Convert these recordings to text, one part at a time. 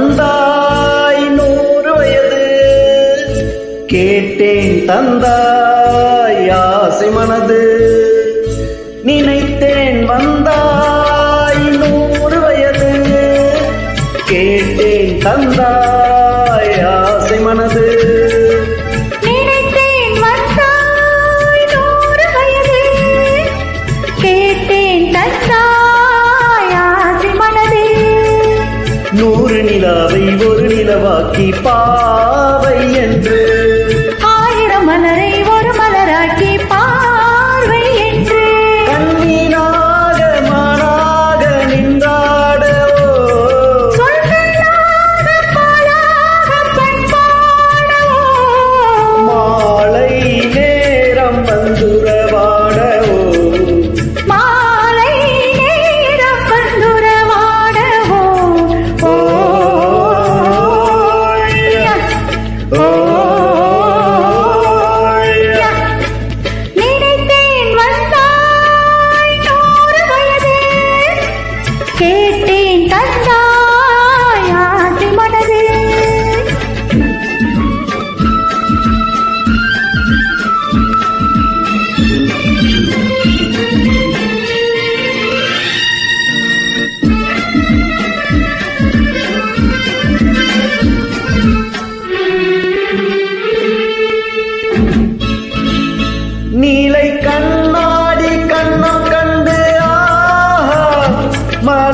தந்தாய் நூறு வயது. கேட்டேன் தந்தாய் ஆசை மனது. நினை நூறு நிலாவை ஒரு நிலவாக்கி பாவை என்று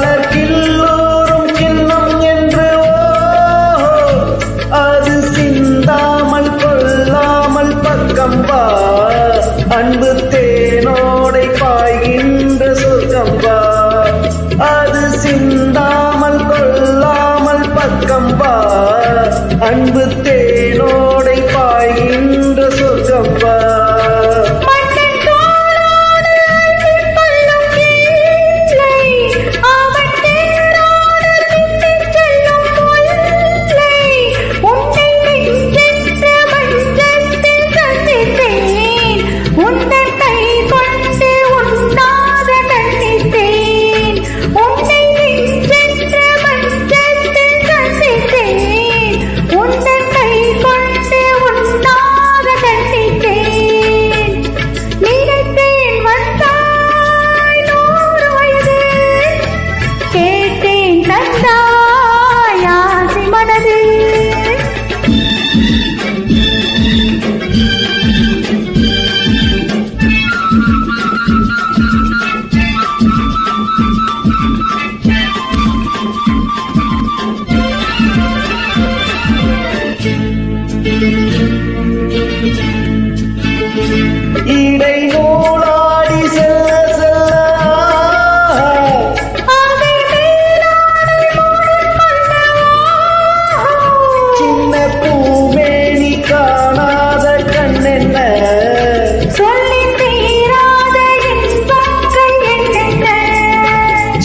மலர்கில்லோரும் சின்னம் என்று அது சிந்தாமல் கொள்ளாமல் பக்கம் வா. அன்பு தேனோடை பாய்கின்ற சொர்க்கம் வா. அது சிந்தாமல் கொள்ளாமல் பக்கம் அன்பு தே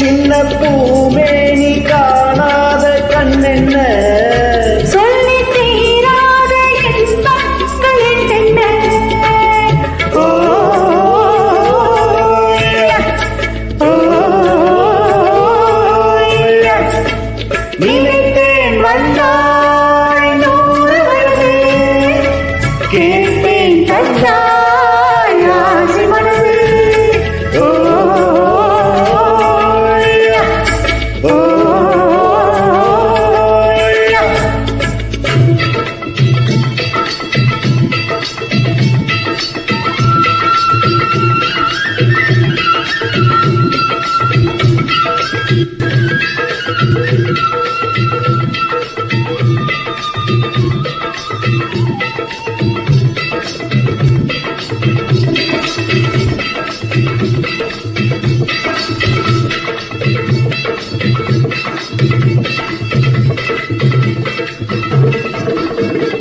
சின்ன பூமேனி காணாத கண்ணென்ன